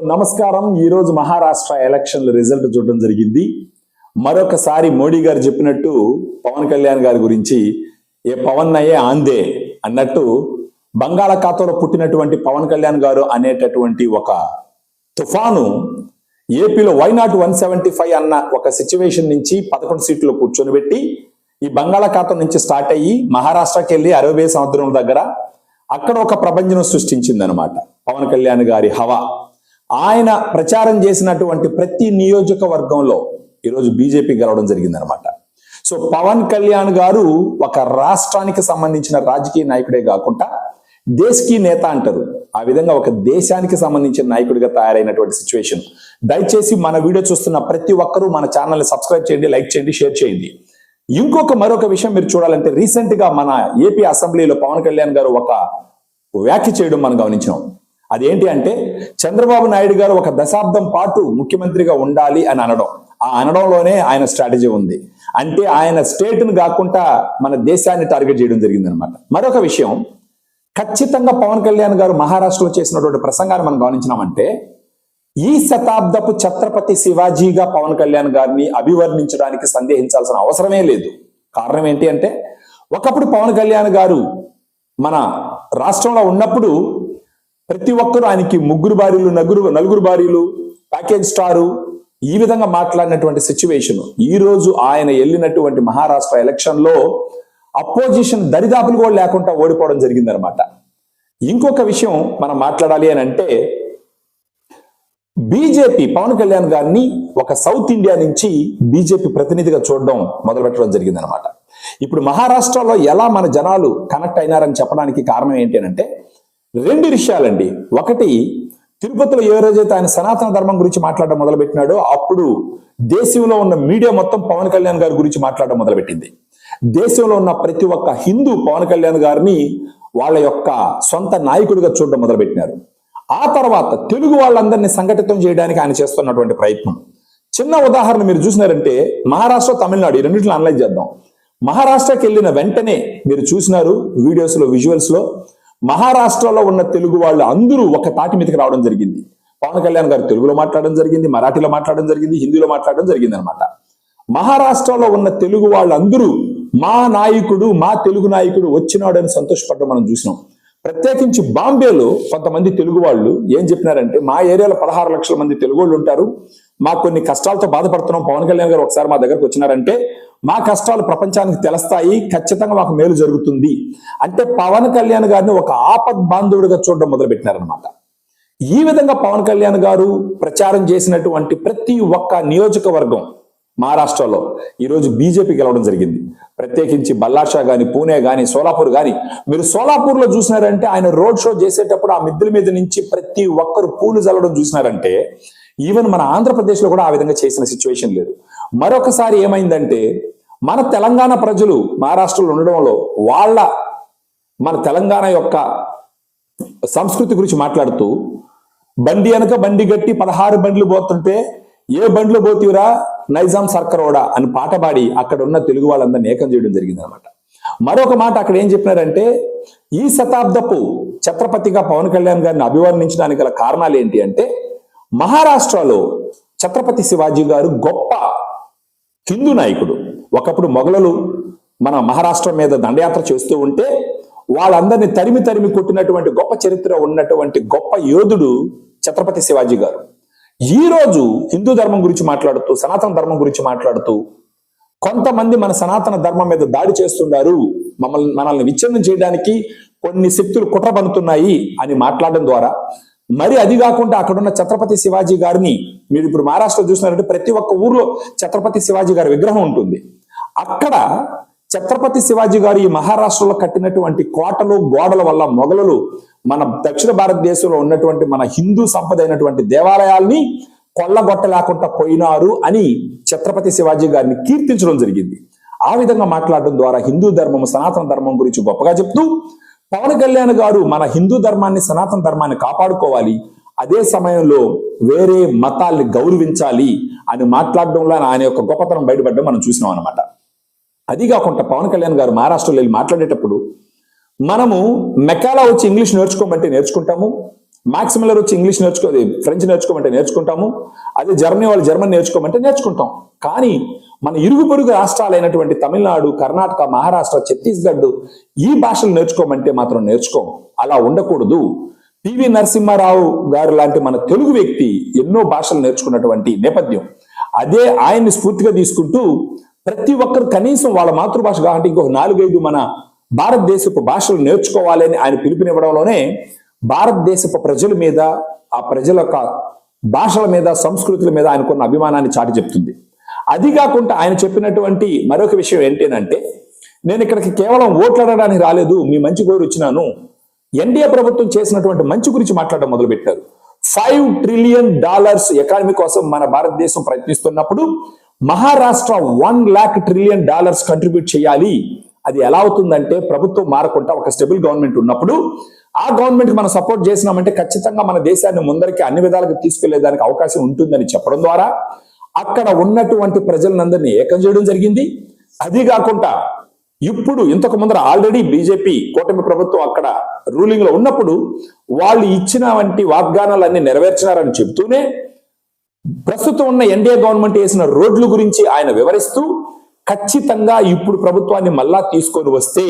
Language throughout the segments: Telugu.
నమస్కారం. ఈరోజు మహారాష్ట్ర ఎలక్షన్ల రిజల్ట్ చూడడం జరిగింది. మరొకసారి మోడీ గారు చెప్పినట్టు పవన్ కళ్యాణ్ గారి గురించి ఏ పవన్ అయ్యే ఆందే అన్నట్టు బంగాళాఖాతంలో పుట్టినటువంటి పవన్ కళ్యాణ్ గారు అనేటటువంటి ఒక తుఫాను ఏపీలో why not one seventy five అన్న ఒక సిచ్యువేషన్ నుంచి పదకొండు సీట్లు కూర్చొని పెట్టి ఈ బంగాళాఖాతం నుంచి స్టార్ట్ అయ్యి మహారాష్ట్రకి వెళ్ళి అరవై సముద్రం దగ్గర అక్కడ ఒక ప్రపంచం సృష్టించింది అనమాట పవన్ కళ్యాణ్ గారి హవా. ఆయన ప్రచారం చేసినటువంటి ప్రతి నియోజకవర్గంలో ఈరోజు బీజేపీ గెలవడం జరిగిందనమాట సో పవన్ కళ్యాణ్ గారు ఒక రాష్ట్రానికి సంబంధించిన రాజకీయ నాయకుడే కాకుండా దేశకీ నేత అంటారు. ఆ విధంగా ఒక దేశానికి సంబంధించిన నాయకుడిగా తయారైనటువంటి సిచ్యువేషన్ దయచేసి మన వీడియో చూస్తున్న ప్రతి ఒక్కరూ మన ఛానల్ని సబ్స్క్రైబ్ చేయండి లైక్ చేయండి షేర్ చేయండి. ఇంకొక మరొక విషయం మీరు చూడాలంటే రీసెంట్గా మన ఏపీ అసెంబ్లీలో పవన్ కళ్యాణ్ గారు ఒక వ్యాఖ్య చేయడం మనం గమనించాం అదేంటి అంటే చంద్రబాబు నాయుడు గారు ఒక దశాబ్దం పాటు ముఖ్యమంత్రిగా ఉండాలి అని అనడం. ఆ అనడంలోనే ఆయన స్ట్రాటజీ ఉంది. అంటే ఆయన స్టేట్ను కాకుండా మన దేశాన్ని టార్గెట్ చేయడం జరిగిందనమాట మరొక విషయం ఖచ్చితంగా పవన్ కళ్యాణ్ గారు మహారాష్ట్రలో చేసినటువంటి ప్రసంగాన్ని మనం గమనించినామంటే ఈ శతాబ్దపు ఛత్రపతి శివాజీగా పవన్ కళ్యాణ్ గారిని అభివర్ణించడానికి సందేహించాల్సిన అవసరమే లేదు. కారణం ఏంటి అంటే ఒకప్పుడు పవన్ కళ్యాణ్ గారు మన రాష్ట్రంలో ఉన్నప్పుడు ప్రతి ఒక్కరూ ఆయనకి ముగ్గురు భార్యలు నలుగురు నలుగురు భార్యలు ప్యాకేజ్ స్టారు ఈ విధంగా మాట్లాడినటువంటి సిచ్యువేషన్ ఈ రోజు ఆయన వెళ్ళినటువంటి మహారాష్ట్ర ఎలక్షన్లో అపోజిషన్ దరిదాపులు కూడా లేకుండా ఓడిపోవడం జరిగిందనమాట ఇంకొక విషయం మనం మాట్లాడాలి అని అంటే బీజేపీ పవన్ కళ్యాణ్ గారిని ఒక సౌత్ ఇండియా నుంచి బీజేపీ ప్రతినిధిగా చూడడం మొదలు పెట్టడం జరిగిందనమాట ఇప్పుడు మహారాష్ట్రలో ఎలా మన జనాలు కనెక్ట్ అయినారని చెప్పడానికి కారణం ఏంటి అని అంటే రెండు విషయాలండి. ఒకటి తిరుపతిలో ఏ రోజైతే ఆయన సనాతన ధర్మం గురించి మాట్లాడడం మొదలుపెట్టినాడో అప్పుడు దేశంలో ఉన్న మీడియా మొత్తం పవన్ కళ్యాణ్ గారి గురించి మాట్లాడడం మొదలుపెట్టింది. దేశంలో ఉన్న ప్రతి ఒక్క హిందూ పవన్ కళ్యాణ్ గారిని వాళ్ళ యొక్క సొంత నాయకుడిగా చూడడం మొదలుపెట్టినారు. ఆ తర్వాత తెలుగు వాళ్ళందరినీ సంఘటితం చేయడానికి ఆయన చేస్తున్నటువంటి ప్రయత్నం. చిన్న ఉదాహరణ మీరు చూసినారంటే మహారాష్ట్ర తమిళనాడు ఈ రెండింటిని అనలైజ్ చేద్దాం. మహారాష్ట్రకి వెళ్ళిన వెంటనే మీరు చూసినారు వీడియోస్లో విజువల్స్లో విజువల్స్లో మహారాష్ట్రలో ఉన్న తెలుగు వాళ్ళు అందరూ ఒక తాటి మీదకి రావడం జరిగింది. పవన్ కళ్యాణ్ గారు తెలుగులో మాట్లాడడం జరిగింది మరాఠీలో మాట్లాడడం జరిగింది హిందీలో మాట్లాడడం జరిగింది అనమాట మహారాష్ట్రలో ఉన్న తెలుగు వాళ్ళందరూ మా నాయకుడు మా తెలుగు నాయకుడు వచ్చినాడని సంతోషపడడం మనం చూసినాం. ప్రత్యేకించి బాంబేలో కొంతమంది తెలుగు వాళ్ళు ఏం చెప్పినారంటే మా ఏరియాలో పదహారు లక్షల మంది తెలుగు వాళ్ళు ఉంటారు. మాకు కొన్ని కష్టాలతో బాధపడుతున్నాం. పవన్ కళ్యాణ్ గారు ఒకసారి మా దగ్గరకు వచ్చినారంటే మా కష్టాలు ప్రపంచానికి తెలుస్తాయి ఖచ్చితంగా మాకు మేలు జరుగుతుంది. అంటే పవన్ కళ్యాణ్ గారిని ఒక ఆపద్ బాంధవుడిగా చూడడం మొదలుపెట్టినారనమాట ఈ విధంగా పవన్ కళ్యాణ్ గారు ప్రచారం చేసినటువంటి ప్రతి ఒక్క నియోజకవర్గం మహారాష్ట్రలో ఈరోజు బీజేపీ గెలవడం జరిగింది. ప్రత్యేకించి బల్లాషా గాని పూణే గాని సోలాపూర్ గాని. మీరు సోలాపూర్లో చూసినారంటే ఆయన రోడ్ షో చేసేటప్పుడు ఆ మిద్దెల మీద నుంచి ప్రతి ఒక్కరు పూలు చల్లడం చూసినారంటే ఈవెన్ మన ఆంధ్రప్రదేశ్లో కూడా ఆ విధంగా చేసిన సిచ్యువేషన్ లేదు. మరొకసారి ఏమైందంటే మన తెలంగాణ ప్రజలు మహారాష్ట్రలో ఉండడంలో వాళ్ళ మన తెలంగాణ యొక్క సంస్కృతి గురించి మాట్లాడుతూ బండి వెనక బండి గట్టి పదహారు బండ్లు పోతుంటే ఏ బండ్లు పోతీవురా? నైజాం సర్కరోడా అని పాట పాడి అక్కడ ఉన్న తెలుగు వాళ్ళందరినీ ఏకం చేయడం జరిగింది అనమాట మరొక మాట అక్కడ ఏం చెప్పినారంటే ఈ శతాబ్దపు ఛత్రపతిగా పవన్ కళ్యాణ్ గారిని అభివర్ణించడానికి గల కారణాలు ఏంటి అంటే మహారాష్ట్రలో ఛత్రపతి శివాజీ గారు గొప్ప హిందూ నాయకుడు. ఒకప్పుడు మొఘలులు మన మహారాష్ట్ర మీద దండయాత్ర చేస్తూ ఉంటే వాళ్ళందరినీ తరిమి తరిమి కొట్టినటువంటి గొప్ప చరిత్ర ఉన్నటువంటి గొప్ప యోధుడు ఛత్రపతి శివాజీ గారు. ఈ రోజు హిందూ ధర్మం గురించి మాట్లాడుతూ సనాతన ధర్మం గురించి మాట్లాడుతూ కొంతమంది మన సనాతన ధర్మం మీద దాడి చేస్తున్నారు మమ్మల్ని మనల్ని విచ్ఛిన్నం చేయడానికి కొన్ని శక్తులు కుట్ర పన్నుతున్నాయి అని మాట్లాడడం ద్వారా. మరి అది కాకుండా అక్కడున్న ఛత్రపతి శివాజీ గారిని మీరు ఇప్పుడు మహారాష్ట్ర చూసినారంటే ప్రతి ఒక్క ఊర్లో ఛత్రపతి శివాజీ గారి విగ్రహం ఉంటుంది. అక్కడ ఛత్రపతి శివాజీ గారు ఈ మహారాష్ట్రలో కట్టినటువంటి కోటలు గోడల వల్ల మొఘలులు మన దక్షిణ భారతదేశంలో ఉన్నటువంటి మన హిందూ సంపద అయినటువంటి దేవాలయాల్ని కొల్లగొట్టలేకుండా పోయినారు అని ఛత్రపతి శివాజీ గారిని కీర్తించడం జరిగింది. ఆ విధంగా మాట్లాడడం ద్వారా హిందూ ధర్మం సనాతన ధర్మం గురించి గొప్పగా చెప్తూ పవన్ కళ్యాణ్ గారు మన హిందూ ధర్మాన్ని సనాతన ధర్మాన్ని కాపాడుకోవాలి. అదే సమయంలో వేరే మతాల్ని గౌరవించాలి అని మాట్లాడడంలో ఆయన యొక్క గొప్పతనం బయటపడడం మనం చూసినాం అనమాట అది కాకుండా పవన్ కళ్యాణ్ గారు మహారాష్ట్రలో వెళ్ళి మాట్లాడేటప్పుడు మనము మెకాలా వచ్చి ఇంగ్లీష్ నేర్చుకోమంటే నేర్చుకుంటాము మ్యాక్స్ మిల్లర్ వచ్చి ఇంగ్లీష్ నేర్చుకో ఫ్రెంచ్ నేర్చుకోమంటే నేర్చుకుంటాము అదే జర్మనీ వాళ్ళు జర్మన్ నేర్చుకోమంటే నేర్చుకుంటాం. కానీ మన ఇరుగు పొరుగు రాష్ట్రాలైనటువంటి తమిళనాడు కర్ణాటక మహారాష్ట్ర ఛత్తీస్గఢ్ ఈ భాషలు నేర్చుకోమంటే మాత్రం నేర్చుకోం. అలా ఉండకూడదు. పివి నరసింహారావు గారు లాంటి మన తెలుగు వ్యక్తి ఎన్నో భాషలు నేర్చుకున్నటువంటి నేపథ్యం. అదే ఆయన్ని స్ఫూర్తిగా తీసుకుంటూ ప్రతి ఒక్కరు కనీసం వాళ్ళ మాతృభాష కాబట్టి ఇంకొక నాలుగైదు మన భారతదేశపు భాషలు నేర్చుకోవాలని ఆయన పిలుపునివ్వడంలోనే భారతదేశపు ప్రజల మీద ఆ ప్రజల యొక్క భాషల మీద సంస్కృతుల మీద ఆయనకున్న అభిమానాన్ని చాటి చెప్తుంది. అది కాకుండా ఆయన చెప్పినటువంటి మరొక విషయం ఏంటంటే నేను ఇక్కడికి కేవలం ఓట్లాడడానికి రాలేదు మీ మంచి కోరి వచ్చినాను ఎన్డీఏ ప్రభుత్వం చేసినటువంటి మంచి గురించి మాట్లాడడం మొదలుపెట్టారు. ఫైవ్ ట్రిలియన్ డాలర్స్ ఎకానమీ కోసం మన భారతదేశం ప్రయత్నిస్తున్నప్పుడు Maharashtra one lakh trillion dollars contribute చేయాలి. అది ఎలా అవుతుందంటే ప్రభుత్వం మారకుండా ఒక స్టెబుల్ గవర్నమెంట్ ఉన్నప్పుడు ఆ గవర్నమెంట్ మనం సపోర్ట్ చేసినామంటే ఖచ్చితంగా మన దేశాన్ని ముందరికి అన్ని విధాలుగా తీసుకెళ్ళేదానికి అవకాశం ఉంటుందని చెప్పడం ద్వారా అక్కడ ఉన్నటువంటి ప్రజలందరినీ ఏకం చేయడం జరిగింది. అది కాకుండా ఇప్పుడు ఇంతకు ముందర ఆల్రెడీ బీజేపీ కూటమి ప్రభుత్వం అక్కడ రూలింగ్లో ఉన్నప్పుడు వాళ్ళు ఇచ్చిన వంటి వాగ్దానాలన్నీ నెరవేర్చినారని చెబుతూనే ప్రస్తుతం ఉన్న ఎన్డీఏ గవర్నమెంట్ వేసిన రోడ్ల గురించి ఆయన వివరిస్తూ ఖచ్చితంగా ఇప్పుడు ప్రభుత్వాన్ని మళ్ళా తీసుకొని వస్తే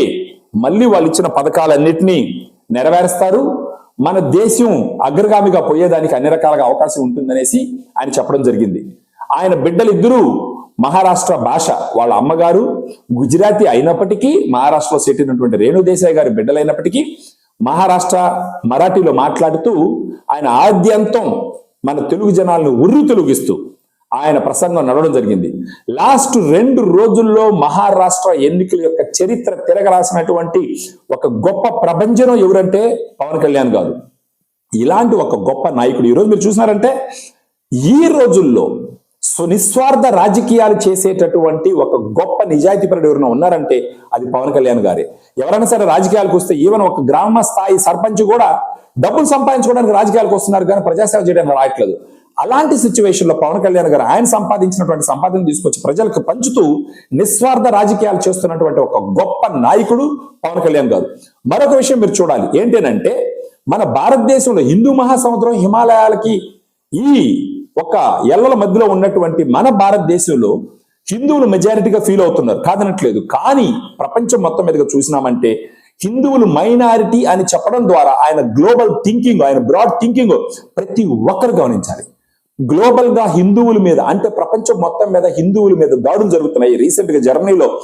మళ్ళీ వాళ్ళు ఇచ్చిన పథకాలన్నింటినీ నెరవేరుస్తారు. మన దేశం అగ్రగామిగా పోయేదానికి అన్ని రకాలుగా అవకాశం ఉంటుందనేసి ఆయన చెప్పడం జరిగింది. ఆయన బిడ్డలిద్దరూ మహారాష్ట్ర భాష వాళ్ళ అమ్మగారు గుజరాతీ అయినప్పటికీ మహారాష్ట్రలో సెట్టినటువంటి రేణు దేశాయ్ గారి బిడ్డలైనప్పటికీ మహారాష్ట్ర మరాఠీలో మాట్లాడుతూ ఆయన ఆద్యంతం మన తెలుగు జనాలను ఉర్రు తొలగిస్తూ ఆయన ప్రసంగం నడవడం జరిగింది. లాస్ట్ రెండు రోజుల్లో మహారాష్ట్ర ఎన్నికల యొక్క చరిత్ర తిరగరాసినటువంటి ఒక గొప్ప ప్రభంజనం ఎవరంటే పవన్ కళ్యాణ్ గారు. ఇలాంటి ఒక గొప్ప నాయకుడు ఈరోజు మీరు చూసినారంటే ఈ రోజుల్లో నిస్వార్థ రాజకీయాలు చేసేటటువంటి ఒక గొప్ప నిజాయితీపరుడు ఎవరైనా ఉన్నారంటే అది పవన్ కళ్యాణ్ గారే. ఎవరైనా సరే రాజకీయాలకు వస్తే ఈవెన్ ఒక గ్రామ స్థాయి సర్పంచ్ కూడా డబ్బులు సంపాదించుకోవడానికి రాజకీయాలకు వస్తున్నారు కానీ ప్రజాసేవ చేయడానికి రావట్లేదు. అలాంటి సిచ్యువేషన్లో పవన్ కళ్యాణ్ గారు ఆయన సంపాదించినటువంటి సంపాదన తీసుకొచ్చి ప్రజలకు పంచుతూ నిస్వార్థ రాజకీయాలు చేస్తున్నటువంటి ఒక గొప్ప నాయకుడు పవన్ కళ్యాణ్ గారు. మరొక విషయం మీరు చూడాలి. ఏంటంటే మన భారతదేశంలో హిందూ మహాసముద్రం హిమాలయాలకి ఈ ఒక ఎల్లల మధ్యలో ఉన్నటువంటి మన భారతదేశంలో హిందువులు మెజారిటీగా ఫీల్ అవుతున్నారు. కాదనట్లేదు. కానీ ప్రపంచం మొత్తం మీదుగా చూసినామంటే హిందువులు మైనారిటీ అని చెప్పడం ద్వారా ఆయన గ్లోబల్ థింకింగ్ ఆయన బ్రాడ్ థింకింగ్ ప్రతి ఒక్కరు గమనించాలి. గ్లోబల్గా హిందువుల మీద అంటే ప్రపంచం మొత్తం మీద హిందువుల మీద దాడులు జరుగుతున్నాయి. రీసెంట్గా జర్మనీలో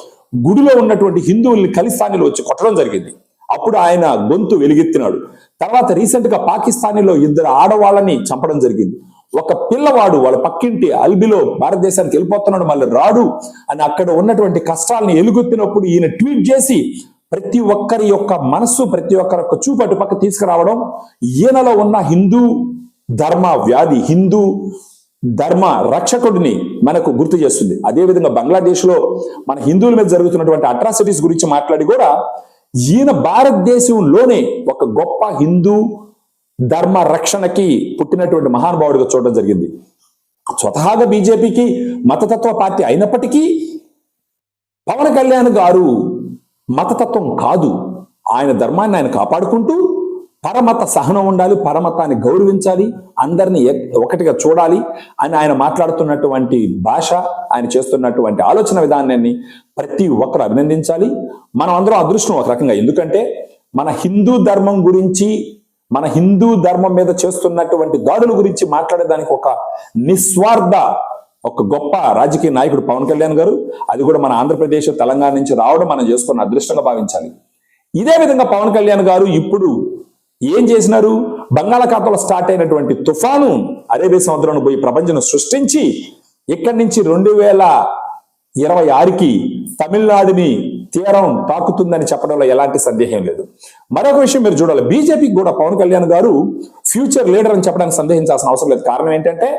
గుడిలో ఉన్నటువంటి హిందువుల్ని ఖలిస్తానీలో వచ్చి కొట్టడం జరిగింది. అప్పుడు ఆయన గొంతు వెలిగెత్తినాడు. తర్వాత రీసెంట్గా పాకిస్తానీలో ఇద్దరు ఆడవాళ్ళని చంపడం జరిగింది. ఒక పిల్లవాడు వాళ్ళ పక్కింటి అల్బిలో భారతదేశానికి వెళ్ళిపోతున్నాడు మళ్ళీ రాడు అని అక్కడ ఉన్నటువంటి కష్టాలను ఎలుగొత్తినప్పుడు ఈయన ట్వీట్ చేసి ప్రతి ఒక్కరి యొక్క మనస్సు ప్రతి ఒక్కరి యొక్క చూపు పక్క తీసుకురావడం ఈయనలో ఉన్న హిందూ ధర్మ వ్యాధి హిందూ ధర్మ రక్షకుడిని మనకు గుర్తు చేస్తుంది. అదేవిధంగా బంగ్లాదేశ్లో మన హిందువుల మీద జరుగుతున్నటువంటి అట్రాసిటీస్ గురించి మాట్లాడి కూడా ఈయన భారతదేశంలోనే ఒక గొప్ప హిందూ ధర్మ రక్షణకి పుట్టినటువంటి మహానుభావుడిగా చూడడం జరిగింది. స్వతహాగా బీజేపీకి మతతత్వ పార్టీ అయినప్పటికీ పవన్ కళ్యాణ్ గారు మతతత్వం కాదు. ఆయన ధర్మాన్ని ఆయన కాపాడుకుంటూ పరమత సహనం ఉండాలి పరమతాన్ని గౌరవించాలి అందరినీ ఒకటిగా చూడాలి అని ఆయన మాట్లాడుతున్నటువంటి భాష ఆయన చేస్తున్నటువంటి ఆలోచన విధానాన్ని ప్రతి ఒక్కరు అభినందించాలి. మనం అందరం అదృష్టం ఒక రకంగా. ఎందుకంటే మన హిందూ ధర్మం గురించి మన హిందూ ధర్మం మీద చేస్తున్నటువంటి దాడుల గురించి మాట్లాడేదానికి ఒక నిస్వార్థ ఒక గొప్ప రాజకీయ నాయకుడు పవన్ కళ్యాణ్ గారు. అది కూడా మన ఆంధ్రప్రదేశ్ తెలంగాణ నుంచి రావడం మనం చేసుకున్న అదృష్టంగా భావించాలి. ఇదే విధంగా పవన్ కళ్యాణ్ గారు ఇప్పుడు ఏం చేసినారు? బంగాళాఖాతంలో స్టార్ట్ అయినటువంటి తుఫాను అరేబియా సముద్రంలో పోయి ప్రపంచం సృష్టించి ఇక్కడి నుంచి రెండు వేల ఇరవై ఆరుకి తమిళనాడుని తీరం తాకుతుందని చెప్పడంలో ఎలాంటి సందేహం లేదు. మరొక విషయం మీరు చూడాలి. బీజేపీకి కూడా పవన్ కళ్యాణ్ గారు ఫ్యూచర్ లీడర్ అని చెప్పడానికి సందేహించాల్సిన అవసరం లేదు. కారణం ఏంటంటే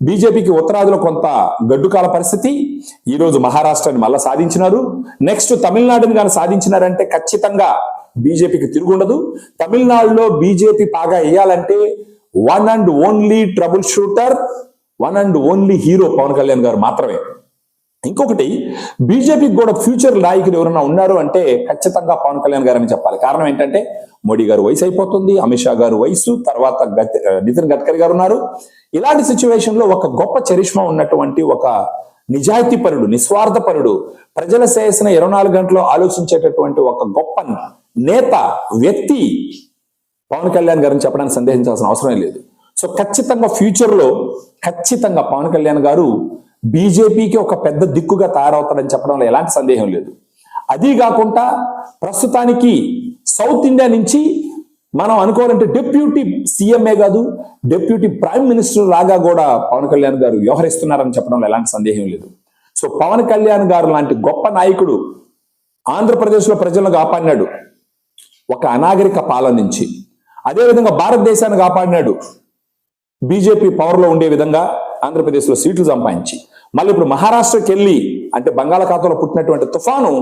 బీజేపీకి ఉత్తరాదిలో కొంత గడ్డుకాల పరిస్థితి ఈ రోజు మహారాష్ట్రని మళ్ళా సాధించినారు. నెక్స్ట్ తమిళనాడుని కానీ సాధించినారంటే ఖచ్చితంగా బీజేపీకి తిరుగుండదు. తమిళనాడులో బీజేపీ బాగా వేయాలంటే one and only trouble shooter one and only hero Pavan Kalyan garu మాత్రమే. ఇంకొకటి బీజేపీకి కూడా ఫ్యూచర్ నాయకులు ఎవరైనా ఉన్నారు అంటే ఖచ్చితంగా పవన్ కళ్యాణ్ గారని చెప్పాలి. కారణం ఏంటంటే మోడీ గారు వయసు అయిపోతుంది అమిత్ షా గారు వయసు తర్వాత గత్- నితిన్ గడ్కరీ గారు ఉన్నారు. ఇలాంటి సిచ్యువేషన్లో ఒక గొప్ప చరిష్మా ఉన్నటువంటి ఒక నిజాయితీ పరుడు నిస్వార్థ పరుడు ప్రజల శ్రేయస్సున ఇరవై నాలుగు గంటలు ఆలోచించేటటువంటి ఒక గొప్ప నేత వ్యక్తి పవన్ కళ్యాణ్ గారిని చెప్పడానికి సందేహించాల్సిన అవసరం లేదు. సో ఖచ్చితంగా ఫ్యూచర్లో ఖచ్చితంగా పవన్ కళ్యాణ్ గారు బీజేపీకి ఒక పెద్ద దిక్కుగా తయారవుతాడని చెప్పడంలో ఎలాంటి సందేహం లేదు. అది కాకుండా ప్రస్తుతానికి సౌత్ ఇండియా నుంచి మనం అనుకోవాలంటే డెప్యూటీ సీఎంఏ కాదు డెప్యూటీ ప్రైమ్ మినిస్టర్ లాగా కూడా పవన్ కళ్యాణ్ గారు వ్యవహరిస్తున్నారని చెప్పడంలో ఎలాంటి సందేహం లేదు. సో పవన్ కళ్యాణ్ గారు లాంటి గొప్ప నాయకుడు ఆంధ్రప్రదేశ్లో ప్రజలను కాపాడినాడు. ఒక అనాగరిక పాలన నుంచి. అదేవిధంగా భారతదేశాన్ని కాపాడినాడు. బీజేపీ పవర్లో ఉండే విధంగా ఆంధ్రప్రదేశ్లో సీట్లు సంపాదించి. మళ్ళీ ఇప్పుడు మహారాష్ట్రకి వెళ్ళి అంటే బంగాళాఖాతంలో పుట్టినటువంటి తుఫాను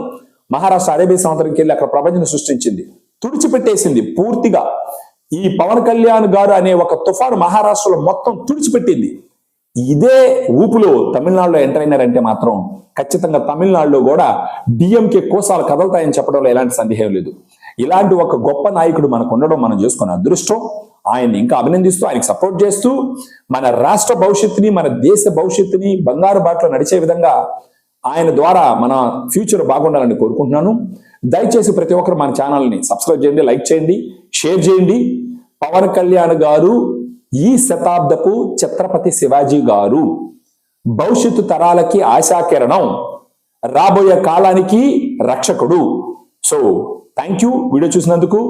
మహారాష్ట్ర అరేబియా సముద్రంకి వెళ్ళి అక్కడ ప్రపంచం సృష్టించింది. తుడిచిపెట్టేసింది పూర్తిగా. ఈ పవన్ కళ్యాణ్ గారు అనే ఒక తుఫాను మహారాష్ట్రలో మొత్తం తుడిచిపెట్టింది. ఇదే ఊపులో తమిళనాడులో ఎంటర్ అయినారంటే మాత్రం ఖచ్చితంగా తమిళనాడులో కూడా డిఎంకే కోసాలు కదలతాయని చెప్పడంలో ఎలాంటి సందేహం లేదు. ఇలాంటి ఒక గొప్ప నాయకుడు మనకు ఉండడం మనం చేసుకున్న అదృష్టం. ఆయన్ని ఇంకా అభినందిస్తూ ఆయనకి సపోర్ట్ చేస్తూ మన రాష్ట్ర భవిష్యత్తుని మన దేశ భవిష్యత్తుని బంగారు బాటలో నడిచే విధంగా ఆయన ద్వారా మన ఫ్యూచర్ బాగుండాలని కోరుకుంటున్నాను. దయచేసి ప్రతి ఒక్కరు మన ఛానల్ని సబ్స్క్రైబ్ చేయండి లైక్ చేయండి షేర్ చేయండి. పవన్ కళ్యాణ్ గారు ఈ శతాబ్దపు ఛత్రపతి శివాజీ గారు భవిష్యత్తు తరాలకి ఆశాకిరణం రాబోయే కాలానికి రక్షకుడు. సో థ్యాంక్ యూ వీడియో చూసినందుకు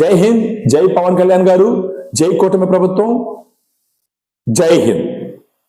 జై హింద్ జై పవన్ కళ్యాణ్ గారు జై కూటమి ప్రభుత్వం జై హింద్.